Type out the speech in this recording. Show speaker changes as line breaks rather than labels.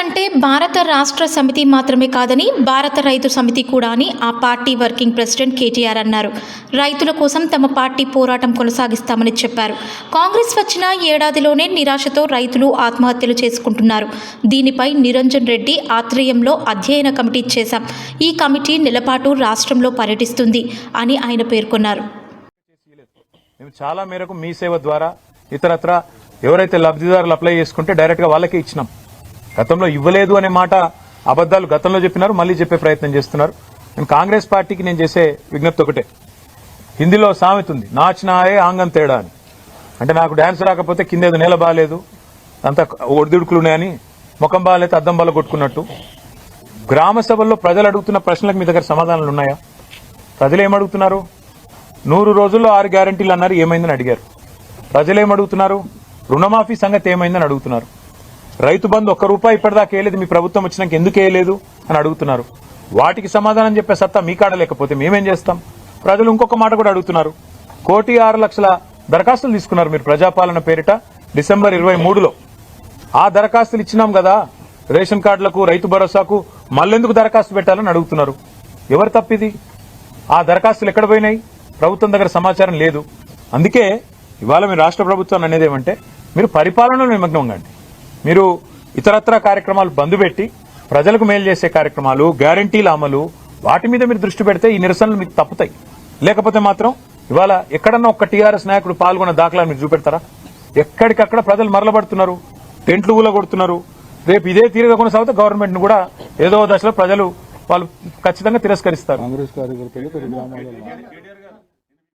అంటే భారత రాష్ట్ర సమితి మాత్రమే కాదని భారత రైతు సమితి కూడా అని ఆ పార్టీ వర్కింగ్ ప్రెసిడెంట్ కేటీఆర్ అన్నారు. రైతుల కోసం తమ పార్టీ పోరాటం కొనసాగిస్తామని చెప్పారు. కాంగ్రెస్ వచ్చిన ఏడాదిలోనే నిరాశతో రైతులు ఆత్మహత్యలు చేసుకుంటున్నారు. దీనిపై నిరంజన్ రెడ్డి ఆత్రేయంలో అధ్యయన కమిటీ చేశాం. ఈ కమిటీ నెలపాటు రాష్ట్రంలో పర్యటిస్తుంది అని ఆయన పేర్కొన్నారు.
చాలా మేరకు మీ సేవ ద్వారా ఇతరత్ర ఎవరైతే లబ్ధిదారులు అప్లై చేసుకుంటే డైరెక్ట్గా వాళ్ళకే ఇచ్చినాం. గతంలో ఇవ్వలేదు అనే మాట అబద్దాలు గతంలో చెప్పినారు మళ్ళీ చెప్పే ప్రయత్నం చేస్తున్నారు. నేను కాంగ్రెస్ పార్టీకి నేను చేసే విజ్ఞప్తి ఒకటే. హిందీలో సామెత ఉంది నాచినాయే ఆంగం తేడా అని. అంటే నాకు డాన్స్ రాకపోతే కింద ఏదో నేల బాగాలేదు అంతా ఒడిదుడుకులు ఉన్నాయని ముఖం బాగాలేదు అద్దం బాల కొట్టుకున్నట్టు. గ్రామ సభల్లో ప్రజలు అడుగుతున్న ప్రశ్నలకు మీ దగ్గర సమాధానాలు ఉన్నాయా? ప్రజలు ఏమడుగుతున్నారు నూరు రోజుల్లో ఆరు గ్యారంటీలు అన్నారు ఏమైందని అడిగారు. ప్రజలు ఏమడుగుతున్నారు రుణమాఫీ సంగతి ఏమైందని అడుగుతున్నారు. రైతు బంధు ఒక్క రూపాయి ఇప్పటిదాకా వేయలేదు మీ ప్రభుత్వం వచ్చినాక ఎందుకు వేయలేదు అని అడుగుతున్నారు. వాటికి సమాధానం చెప్పే సత్తా మీ కాడ లేకపోతే మేమేం చేస్తాం? ప్రజలు ఇంకొక మాట కూడా అడుగుతున్నారు. కోటి ఆరు లక్షల దరఖాస్తులు తీసుకున్నారు మీరు ప్రజాపాలన పేరిట డిసెంబర్ ఇరవై మూడులో. ఆ దరఖాస్తులు ఇచ్చినాం కదా రేషన్ కార్డులకు రైతు భరోసాకు మళ్ళెందుకు దరఖాస్తు పెట్టాలని అడుగుతున్నారు. ఎవరు తప్పిది? ఆ దరఖాస్తులు ఎక్కడ పోయినాయి? ప్రభుత్వం దగ్గర సమాచారం లేదు. అందుకే ఇవాళ మీరు రాష్ట్ర ప్రభుత్వాన్ని అనేది ఏమంటే మీరు పరిపాలనలో నిమగ్నం కండి మీరు ఇతరత్ర కార్యక్రమాలు బంద్ పెట్టి ప్రజలకు మేలు చేసే కార్యక్రమాలు గ్యారంటీల అమలు వాటి మీద మీరు దృష్టి పెడితే ఈ నిరసనలు మీకు తప్పుతాయి. లేకపోతే మాత్రం ఇవాళ ఎక్కడన్నా ఒక్క టీఆర్ఎస్ నాయకుడు పాల్గొన్న దాఖలా మీరు చూపెడతారా? ఎక్కడికక్కడ ప్రజలు మరలబడుతున్నారు టెంట్లు ఊలగొడుతున్నారు. రేపు ఇదే తీరుగా కొనసాగితే గవర్నమెంట్ను కూడా ఏదో దశలో ప్రజలు వాళ్ళు ఖచ్చితంగా తిరస్కరిస్తారు.